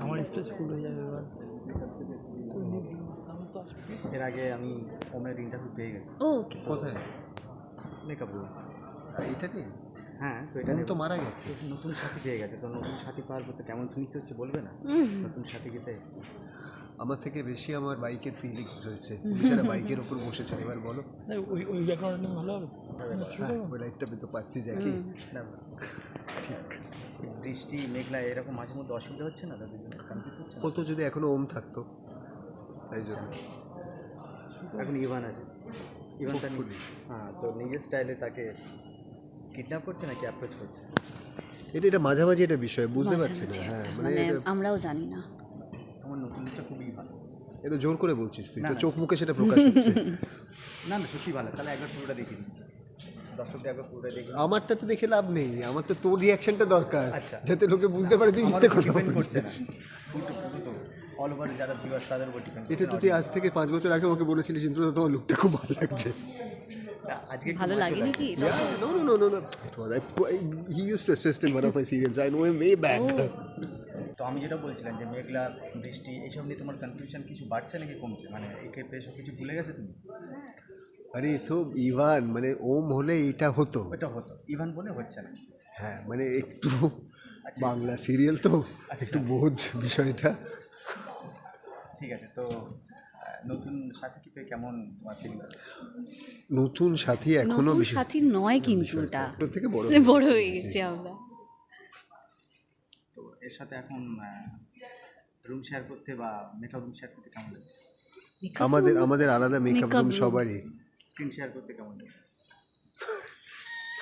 আমার স্ট্রেস ফুল হয়ে যাবে এবার। এর আগে আমি ওমের ইন্টারভিউ পেয়ে গেছি। ওকে। কোথায়? মেকআপ রুম আর এটা নিয়ে? হ্যাঁ তো এটা নিয়ে তো মারা গেছে। নতুন সাথী পেয়ে গেছে। তো নতুন সাথী পাওয়ার পর তো কেমন ফিলিংস হচ্ছে বলবে না? নতুন সাথী পেতে আমার থেকে বেশি আমার বাইকের ফিলিংস হয়েছে। বেচারা বাইকের ওপর বসেছে এবার বলো। ওই ওই ব্যাকগ্রাউন্ডটা ভালো হবে। হ্যাঁ ওই লাইটটা তো পাচ্ছি জ্যাকি না ঠিক। বৃষ্টি মেঘলা এরকম মাঝে মধ্যে অসুবিধা হচ্ছে না তাদের জন্য? কত যদি এখনও ওম থাকতো তাই জন্য। এখন ইভান আছে। ইভানটা নি- হ্যাঁ তো নিজের স্টাইলে তাকে কিডন্যাপ করছে নাকি অ্যাপ্রোচ করছে? এটা এটা মাঝামাঝি একটা বিষয় বুঝতে পারছি না হ্যাঁ মানে মানে আমরাও জানি না। তোমার নতুন লুকটা খুবই এটা জোর করে বলছিস তুই। না, তো চোখ মুখে সেটা প্রকাশ হচ্ছে। না না সত্যি ভালো। তাহলে একবার পুরোটা দেখিয়ে দিচ্ছি দর্শকদের পুরোটা দেখে আমারটা তো দেখে লাভ নেই। আমার তো তোর রিয়াকশনটা দরকার। আচ্ছা। যাতে লোকে বুঝতে পারে তুই মিথ্যে কথা বলছিস। অল ওভার যারা ভিউয়ার্স তাদের উপর ডিপেন্ড এটা তো তুই আজ থেকে পাঁচ বছর আগে আমাকে বলেছিলিস কিন্তু তোমার লুকটা খুব ভালো লাগছে। আজকে ভালো লাগেনি কি? No, no, no, no. It was. I, he used to assist in one of my serials. I know him way back. তো আমি যেটা বলছিলাম যে মেঘলা বৃষ্টি এইসব নিয়ে তোমার কনফিউশন কিছু বাড়ছে নাকি কমছে? মানে একে পেয়ে সব কিছু ভুলে গেছো তুমি? আরে তো ইভান মানে ওম হলে এটা হতো। এটা হতো। ইভান বলে হচ্ছে না। হ্যাঁ মানে একটু বাংলা সিরিয়াল তো একটু বোঝ বিষয়টা। ঠিক আছে তো নতুন সাথী পেয়ে কেমন তোমার ফিলিংস নতুন সাথী এখনও সাথী নয় কিন্তু ওটা। থেকে বড় বড় হয়ে গেছি আমরা। এর সাথে এখন রুম শেয়ার করতে বা মেকআপ রুম শেয়ার করতে কেমন লাগছে? আমাদের আমাদের আলাদা মেকআপ রুম সবারই। স্ক্রিন শেয়ার করতে কেমন লাগছে?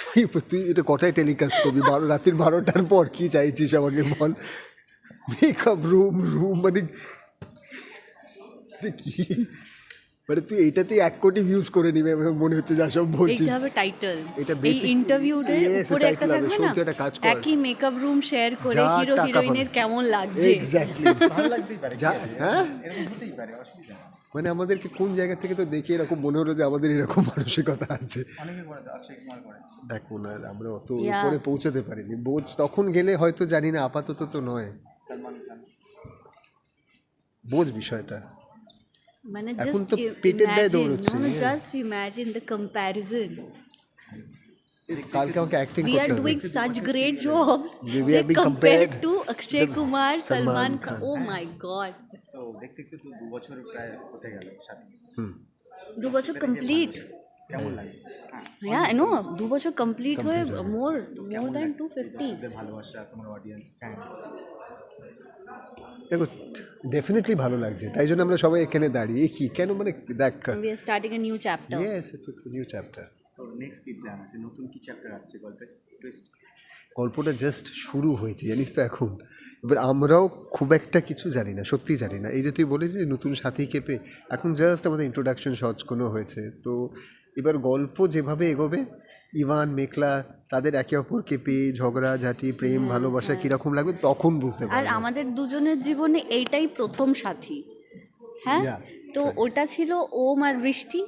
তুই তুই এটা কটায় টেলিকাস্ট করবি? বারো রাতের বারোটার পর কি চাইছিস আমাকে বল? মেকআপ রুম রুম মানে কি? মানে তুই এইটাতেই এক কোটি ভিউজ করে নিবে মনে হচ্ছে যা সব বলছিস। এইটা হবে টাইটেল এটা ইন্টারভিউতে উপরে একটা থাকবে না? শুনতে একটা কাজ কর। একই মেকআপ রুম শেয়ার করে হিরো হিরোইনের কেমন লাগছে? এক্স্যাক্টলি ভালো লাগতেই পারে? হ্যাঁ? এরকম হতেই পারে অসুবিধা মানে আমাদেরকে কোন জায়গা থেকে তো দেখে এরকম মনে হলো যে আমাদের এরকম মানসিকতা আছে? দেখ ওনার আমরা অত উপরে পৌঁছাতে পারিনি। বোঝ তখন গেলে হয়তো জানি না আপাতত তো নয়। বোঝ বিষয়টা। মানে এখন জাস্ট তো পেটের দায়ে imagine দৌড়চ্ছে, no yeah. Just imagine the comparison কালকে আমাকে অ্যাক্টিং we are করতে হবে doing such great jobs We- we are They being compared compared to Akshay the Kumar Salman Salman Khan. Khan oh my god তো দেখতে দেখতে তো দু বছর প্রায় হতে গেল সাথী হুম দু বছর কমপ্লিট কেমন লাগে? হ্যাঁ নো দু বছর কমপ্লিট হয়ে মোর মোর কেমন দ্যান টু ফিফটি ভালোবাসা তোমার অডিয়েন্স ফ্যান দেখো ডেফিনেটলি ভালো লাগছে তাই জন্য আমরা সবাই এখানে দাঁড়িয়ে কি কেন মানে দেখ। We are starting a new chapter yes it's it's new chapter next কি প্ল্যান আছে? নতুন কি চ্যাপ্টার আসছে গল্পের? টুইস্ট গল্পটা জাস্ট শুরু হয়েছে জানিস তো এখন। এবার আমরাও খুব একটা কিছু জানি না সত্যি জানি না। এই যে তুই বলেছিস যে নতুন সাথী কেঁপে এখন জাস্ট আমাদের ইন্ট্রোডাকশন শর্টস কোনো হয়েছে। তো এবার গল্প যেভাবে এগোবে ইভান মেকলা তাদের একে অপরকে পেয়ে ঝগড়া ঝাঁটি প্রেম ভালোবাসা কীরকম লাগবে তখন বুঝতে আর পারব। আমাদের দুজনের জীবনে এইটাই প্রথম সাথী। হ্যাঁ? Yeah, তো ওটা ছিল ওম আর Brishti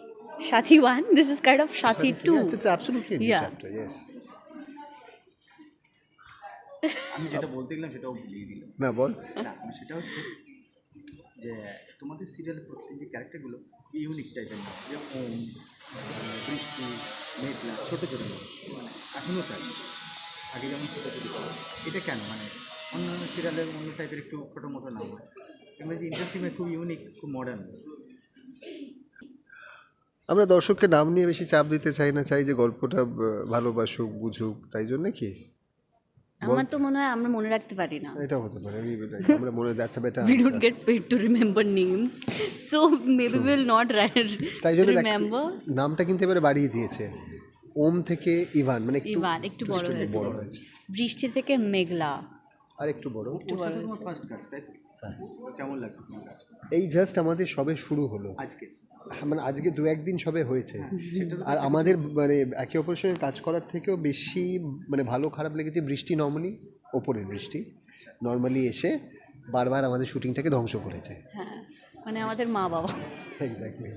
Sathi one this is kind of Sathi two Yes, it's absolutely a new Yeah. chapter, yes. আমি যেটা বলতে গেলাম সেটাও ভুলিয়ে দিল না বল। না সেটা হচ্ছে যে তোমাদের সিরিয়ালের প্রত্যেক যে ক্যারেক্টারগুলো ইউনিক টাইপের না যে ওম বৃষ্টি মেঘলা ছোটো ছোটো মানে এখনও তাই। আগে যেমন ছোটো ছোটো এটা কেন? মানে অন্য অন্য সিরিয়ালের অন্য টাইপের একটু ছোটো মোটো নাম হয়। যে ইন্টারেস্টিং খুব ইউনিক খুব মডার্ন আমরা দর্শককে নাম নিয়ে বেশি চাপ দিতে চাই না চাই যে গল্পটা ভালোবাসুক বুঝুক তাই জন্য কি? আমার তো মনে হয় আমরা মনে রাখতে পারি না। এটা হতে পারে আমরা মনে that's better we don't get paid to remember names. So maybe we'll not ri- তাই জন্য remember. নামটা কিন্তু এবারে বাড়িয়ে দিয়েছে। ওম থেকে ইভান মানে একটু ইভান একটু বড় হয়েছে। বড় হয়েছে। বৃষ্টি থেকে মেঘলা। আর একটু বড়। সাথে তোমার ফার্স্ট কাজ তাই কেমন লাগছে এই জাস্ট আমাদের সবে শুরু হলো। আজকে? মানে আজকে দু একদিন সবে হয়েছে। আর আমাদের মানে একে অপরের সঙ্গে কাজ করার থেকেও বেশি মানে ভালো খারাপ লেগেছে বৃষ্টি নমনি ওপরের বৃষ্টি। নর্মালি এসে বারবার আমাদের শুটিংটাকে ধ্বংস করেছে। হ্যাঁ মানে আমাদের মা বাবা এক্স্যাক্টলি